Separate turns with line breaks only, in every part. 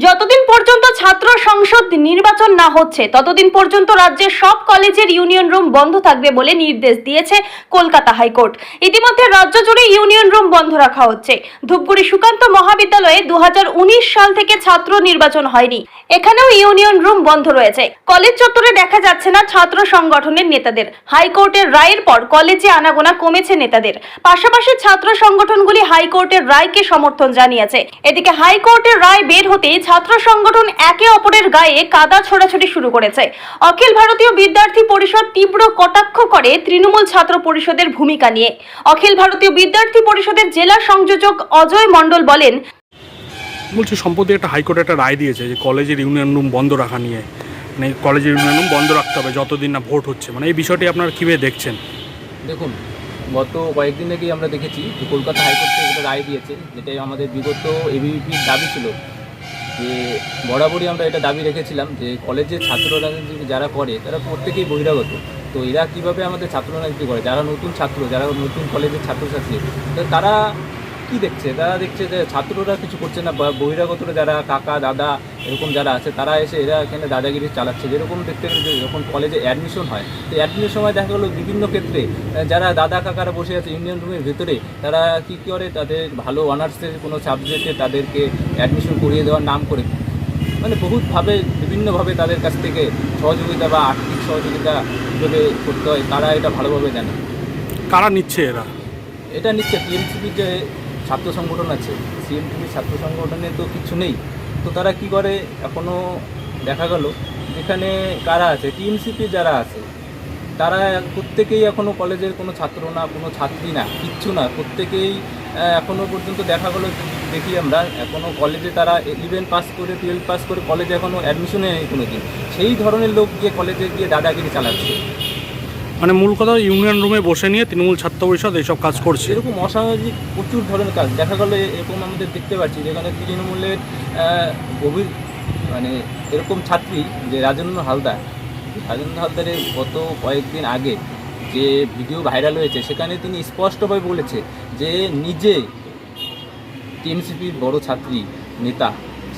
যতদিন পর্যন্ত ছাত্র সংসদ নির্বাচন না হচ্ছে, ততদিন পর্যন্ত রাজ্যের সব কলেজের ইউনিয়ন রুম বন্ধ থাকবে বলে নির্দেশ দিয়েছে কলকাতা হাইকোর্ট। ইতিমধ্যে রাজ্য জুড়ে ইউনিয়ন রুম বন্ধ রাখা হচ্ছে। ধূপগুড়ি সুকান্ত মহাবিদ্যালয়ে দু সাল থেকে ছাত্র নির্বাচন হয়নি। এখানেও ইউনিয়ন রুম বন্ধ রয়েছে। কলেজ চত্বরে দেখা যাচ্ছে না ছাত্র সংগঠনের নেতাদের। হাইকোর্টের রায়ের পর কলেজে আনাগোনা কমেছে নেতাদের। পাশাপাশি ছাত্র সংগঠনগুলি হাইকোর্টের রায়কে সমর্থন জানিয়েছে। এদিকে হাইকোর্টের রায় বের হতেই ছাত্র সংগঠন একে অপরের গায়ে কাদা ছোড়াছুড়ি শুরু করেছে। অখিল ভারতীয় বিদ্যার্থী পরিষদ তীব্র কটাক্ষ করে তৃণমূল ছাত্র পরিষদের ভূমিকা নিয়ে। অখিল ভারতীয় বিদ্যার্থী পরিষদের জেলা সংযোজক অজয় মণ্ডল বলেন
বলছি সম্প্রতি একটা হাইকোর্ট একটা রায় দিয়েছে যে কলেজের ইউনিয়ন রুম বন্ধ রাখা নিয়ে। মানে কলেজের ইউনিয়ন রুম বন্ধ রাখতে হবে যতদিন না ভোট হচ্ছে। মানে এই বিষয়টি আপনারা কীভাবে দেখছেন?
দেখুন গত কয়েকদিন আগেই আমরা দেখেছি যে কলকাতা হাইকোর্ট থেকে একটা রায় দিয়েছে যেটাই আমাদের বিগত এবিভিপির দাবি ছিল যে বরাবরই আমরা এটা দাবি রেখেছিলাম যে কলেজের ছাত্র রাজনীতি যারা করে, তারা প্রত্যেকেই বহিরাগত। তো এরা কীভাবে আমাদের ছাত্র রাজনীতি করে? যারা নতুন ছাত্র, যারা নতুন কলেজের ছাত্রছাত্রী, তো তারা কি দেখছে? তারা দেখছে যে ছাত্ররা কিছু করছে না বা বহিরাগতরা যারা কাকা দাদা এরকম যারা আছে তারা এসে এরা এখানে দাদাগিরি চালাচ্ছে। যেরকম দেখতে গেলে যে যখন কলেজে অ্যাডমিশন হয় তো অ্যাডমিশনের সময় দেখা গেলো বিভিন্ন ক্ষেত্রে যারা দাদা কাকারা বসে আছে ইউনিয়ন রুমের ভেতরে তারা কী করে? তাদের ভালো অনার্সের কোনো সাবজেক্টে তাদেরকে অ্যাডমিশন করিয়ে দেওয়ার নাম করে। মানে বহুতভাবে বিভিন্নভাবে তাদের কাছ থেকে সহযোগিতা বা আর্থিক সহযোগিতা কীভাবে করতে হয় তারা এটা ভালোভাবে জানে।
কারা নিচ্ছে এরা?
এটা নিচ্ছে টিএমসিপির যে ছাত্র সংগঠন আছে সিএমটিপির ছাত্র সংগঠনে তো কিছু নেই। তো তারা কি করে? এখনও দেখা গেল যেখানে কারা আছে? টিএমসিপি যারা আছে, তারা প্রত্যেকেই এখনও কলেজের কোনো ছাত্র না, কোনো ছাত্রী না, কিচ্ছু না। প্রত্যেকেই এখনও পর্যন্ত দেখা গেলো, দেখি আমরা এখনও কলেজে তারা ইলেভেন পাস করে টুয়েলভ পাস করে কলেজে এখনও অ্যাডমিশনে নেই কোনো দিন সেই ধরনের লোক গিয়ে কলেজে গিয়ে দাদাগিরি চালাচ্ছে।
মানে মূল কথা ইউনিয়ন রুমে বসে নিয়ে তৃণমূল ছাত্র পরিষদ এইসব কাজ করছে।
এরকম অসামাজিক প্রচুর ধরনের কাজ। দেখা গেলো এরকম আমাদের দেখতে পাচ্ছি যেখানে তৃণমূলের গভীর মানে এরকম ছাত্রী যে রাজেন্দ্র হালদার, রাজেন্দ্র হালদারের গত কয়েকদিন আগে যে ভিডিও ভাইরাল হয়েছে, সেখানে তিনি স্পষ্টভাবে বলেছে যে নিজে টিএমসিপির বড় ছাত্রী, নেতা,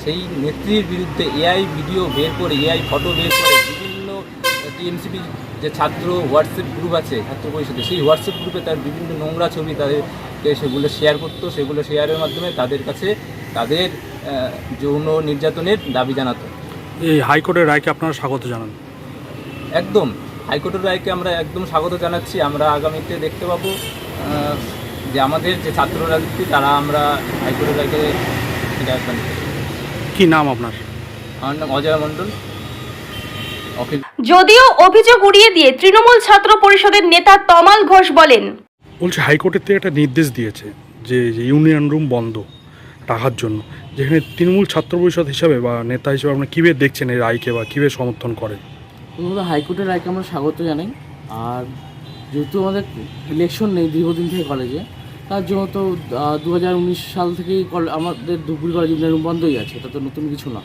সেই নেত্রীর বিরুদ্ধে এআই ভিডিও বের করে এআই ফটো বের করে, বিভিন্ন টিএমসিপি যে ছাত্র হোয়াটসঅ্যাপ গ্রুপ আছে ছাত্র পরিষদে সেই হোয়াটসঅ্যাপ গ্রুপে তার বিভিন্ন নোংরা ছবি তাদেরকে সেগুলো শেয়ার করতো সেগুলো শেয়ারের মাধ্যমে তাদের কাছে তাদের যৌন নির্যাতনের দাবি জানাতো।
এই হাইকোর্টের রায়কে আপনারা স্বাগত জানান।
একদম হাইকোর্টের রায়কে আমরা একদম স্বাগত জানাচ্ছি। আমরা আগামীতে দেখতে পাবো যে আমাদের যে ছাত্র রাজনীতি তারা আমরা হাইকোর্টের রায়কে
কি নাম আপনার?
আমার নাম অজয় মণ্ডল। অখিল
যদিও অভিযোগ উড়িয়ে দিয়ে তৃণমূল ছাত্র পরিষদের নেতা তমাল ঘোষ বলেন
বলছি হাইকোর্টের থেকে একটা নির্দেশ দিয়েছে যে ইউনিয়ন রুম বন্ধ রাখার জন্য যেখানে তৃণমূল ছাত্র পরিষদ হিসাবে বা নেতা হিসেবে আপনারা কীভাবে দেখছেন এই রায়কে বা কীভাবে সমর্থন করেন?
প্রথমত হাইকোর্টের রায়কে আমরা স্বাগত জানাই। আর যেহেতু আমাদের ইলেকশন নেই দীর্ঘদিন থেকে কলেজে তার জন্য তো দু হাজার উনিশ সাল থেকেই আমাদের ধুপগুড়ি কলেজ ইউনিয়ন রুম বন্ধই আছে এটা তো নতুন কিছু না।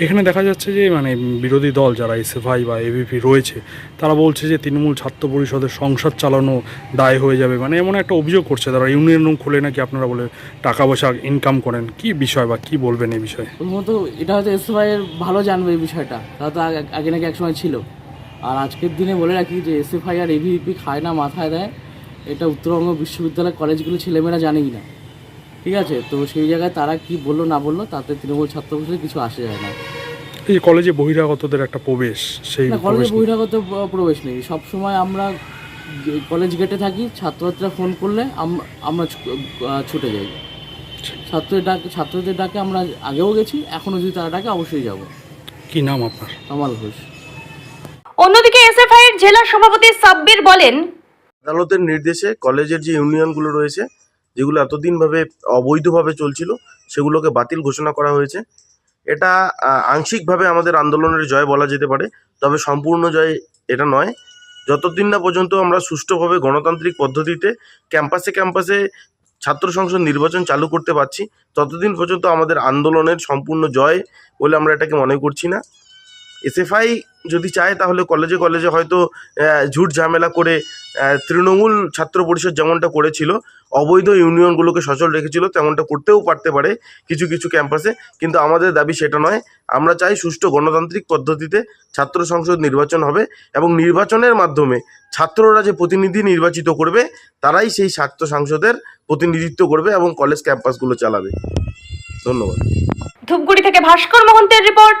এখানে দেখা যাচ্ছে যে মানে বিরোধী দল যারা এসএফআই বা এবিপি রয়েছে, তারা বলছে যে, তৃণমূল ছাত্র পরিষদের সংসদ চালানো দায় হয়ে যাবে। মানে এমন একটা অভিযোগ করছে তারা, ইউনিয়ন রুম খুলে নাকি আপনারা বলে টাকা পয়সা ইনকাম করেন। কি বিষয় বা কি বলবেন এই বিষয়ে?
প্রথমত এটা হয়তো এসএফআই এর ভালো জানবে এই বিষয়টা। তারা তো আগে- নাকি একসময় ছিল। আর আজকের দিনে বলে রাখি যে এসএফআই আর এভিপি খায় না, মাথায় দেয়, এটা উত্তরবঙ্গ বিশ্ববিদ্যালয় কলেজগুলো ছেলেমেয়েরা জানেই না। ঠিক আছে? তো সেই জায়গায় তারা কি বলল না বলল তাতে তৃণমূল ছাত্র পরিষদে কিছু আসে যায় না।
এই কলেজে বহিরাগতদের একটা প্রবেশ সেই
কলেজে বহিরাগত প্রবেশ নেই। সব সময় আমরা কলেজ গেটে থাকি ছাত্রছাত্রীরা ফোন করলে আমরা ছুটে যাই। ছাত্রদের ডাক ছাত্রদের ডাকে আমরা আগেও গেছি এখনও যদি তারা ডাকে অবশ্যই যাব।
কি নাম আপনার?
কামাল ঘোষ।
অন্যদিকে এসএফআই এর জেলা সভাপতি সাব্বির বলেন
আদালতের নির্দেশে কলেজের যে ইউনিয়নগুলো রয়েছে যেগুলো এতদিনভাবে অবৈধভাবে চলছিল, সেগুলোকে বাতিল ঘোষণা করা হয়েছে। এটা আংশিকভাবে আমাদের আন্দোলনের জয় বলা যেতে পারে, তবে সম্পূর্ণ জয় এটা নয়। যতদিন না পর্যন্ত আমরা সুষ্ঠুভাবে গণতান্ত্রিক পদ্ধতিতে ক্যাম্পাসে ক্যাম্পাসে ছাত্র সংসদ নির্বাচন চালু করতে পারছি, ততদিন পর্যন্ত আমাদের আন্দোলনের সম্পূর্ণ জয় বলে আমরা এটাকে মনে করছি না। এসএফআই যদি চায়, তাহলে কলেজে কলেজে হয়তো ঝুট ঝামেলা করে তৃণমূল ছাত্র পরিষদ যেমনটা করেছিল, অবৈধ ইউনিয়নগুলোকে সচল রেখেছিল, তেমনটা করতেও পারতে পারে কিছু কিছু ক্যাম্পাসে কিন্তু আমাদের দাবি সেটা নয়। আমরা চাই সুষ্ঠু গণতান্ত্রিক পদ্ধতিতে ছাত্র সংসদ নির্বাচন হবে এবং নির্বাচনের মাধ্যমে ছাত্ররা যে প্রতিনিধি নির্বাচিত করবে, তারাই সেই ছাত্র সংসদের প্রতিনিধিত্ব করবে এবং কলেজ ক্যাম্পাসগুলো চালাবে। ধন্যবাদ।
ধূপগুড়ি থেকে ভাস্কর মহন্তের রিপোর্ট।